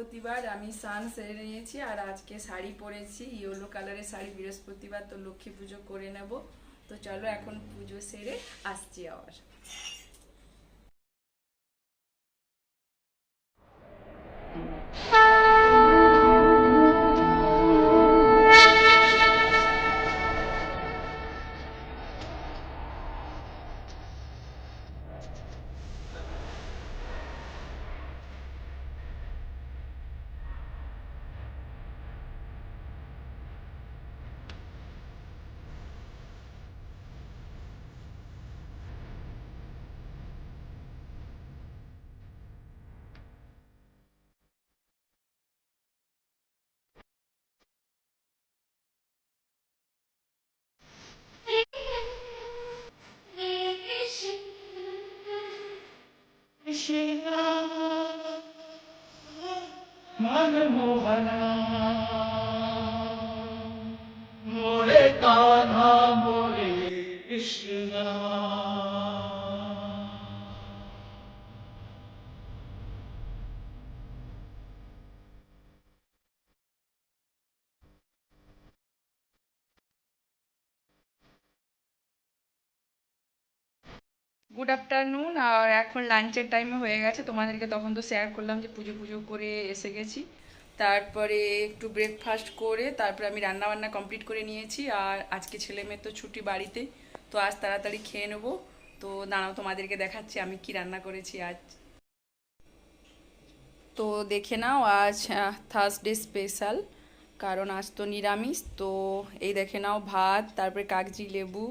বৃহস্পতিবার আমি সান সেরে নিয়েছি আর আজকে শাড়ি পরেছি, ইয়েলো কালারের শাড়ি, বৃহস্পতিবার তো লক্ষ্মী পুজো করে নেব। তো চলো এখন পুজো সেরে আসছি আবার। Alam. mo ba na good afternoon আর এখন লাঞ্চের টাইমে হয়ে গেছে। তোমাদেরকে তখন তো শেয়ার করলাম যে পুজো পুজো করে এসে গেছি। তারপরে একটু ব্রেকফাস্ট করে, তারপরে আমি রান্না বান্না কমপ্লিট করে নিয়েছি। আর আজকে ছেলে মেয়ের তো ছুটি বাড়িতে, তো আজ তাড়াতাড়ি খেয়ে নেব। তো দাঁড়াও, তোমাদেরকে দেখাচ্ছি আমি কি রান্না করেছি আজ। তো দেখে নাও, আজ থার্সডে স্পেশাল কারণ আজ তো নিরামিষ। তো এই দেখে নাও ভাত, তারপরে কাগজি লেবু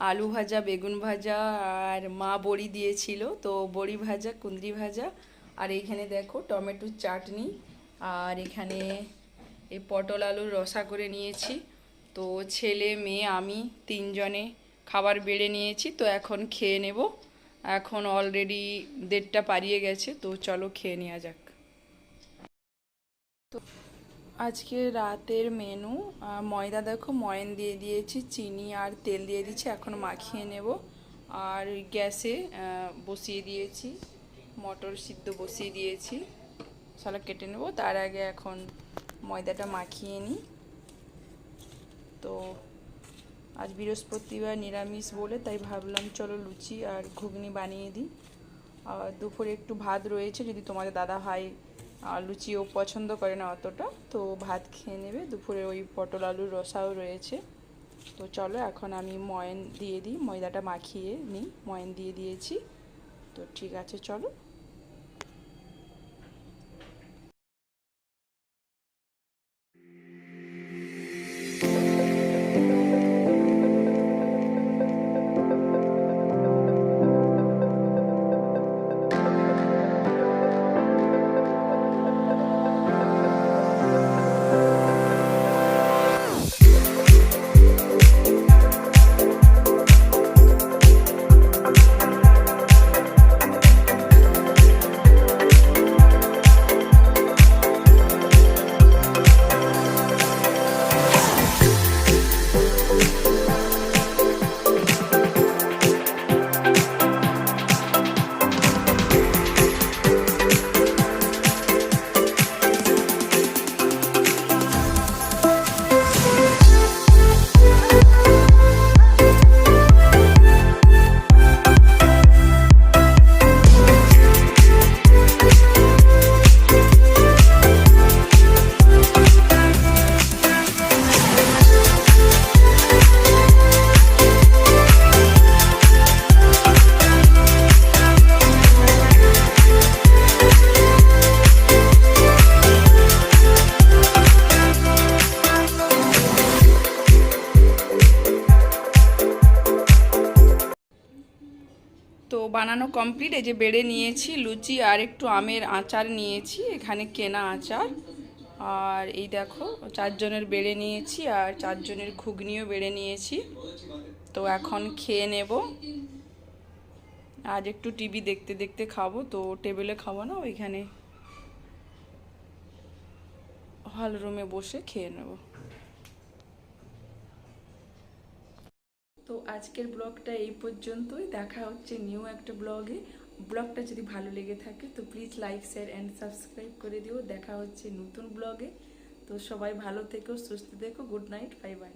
আলু ভাজা, বেগুন ভাজা আর মা বড়ি দিয়েছিল। তো বড়ি ভাজা, কুঁদরি ভাজা আর এখানে দেখো টমেটোর চাটনি। আর এখানে এই পটল আলুর রসা করে নিয়েছি। তো ছেলে, মেয়ে, আমি তিনজনে খাবার বেড়ে নিয়েছি। তো এখন খেয়ে নেব। এখন অলরেডি দেড়টা পারিয়ে গেছে। তো চলো খেয়ে নেওয়া যাক। তো আজকে রাতের মেনু ময়দা দেখো, ময়ন দিয়ে দিয়েছি, চিনি আর তেল দিয়ে দিচ্ছি এখন মাখিয়ে নেব। আর গ্যাসে বসিয়ে দিয়েছি, মটর সিদ্ধ বসিয়ে দিয়েছি। মশলা কেটে নেব, তার আগে এখন ময়দাটা মাখিয়ে নিই। তো আজ বৃহস্পতিবার নিরামিষ বলে, তাই ভাবলাম চলো লুচি আর ঘুগনি বানিয়ে দিই। আর দুপুরে একটু ভাত রয়েছে, যদি তোমাদের দাদা ভাই লুচিও পছন্দ করে না অতটা। তো ভাত খেয়ে নেবে। দুপুরে ওই পটল আলুর রসাও রয়েছে। তো চলো, এখন আমি ময়ন দিয়ে দিই। ময়দাটা মাখিয়ে নিই। ময়ন দিয়ে দিয়েছি। তো ঠিক আছে, চলো। বানানো কমপ্লিট এই যে বেড়ে নিয়েছি, লুচি আর একটু আমের আচার নিয়েছি, এখানে কেনা আচার। আর এই দেখো, চারজনের বেড়ে নিয়েছি আর চারজনের ঘুগনিও বেড়ে নিয়েছি। তো এখন খেয়ে নেব। আজ একটু টিভি দেখতে দেখতে খাব, তো টেবিলে খাব না, ওইখানে হল রুমে বসে খেয়ে নেব। তো আজকের ব্লগটা এই পর্যন্তই। দেখা হচ্ছে নিউ একটা ব্লগে। ব্লগটা যদি ভালো লেগে থাকে, তো please like share and subscribe করে দিও। দেখা হচ্ছে নতুন ব্লগে। তো সবাই ভালো থেকো, সুস্থ থেকো। Good night bye bye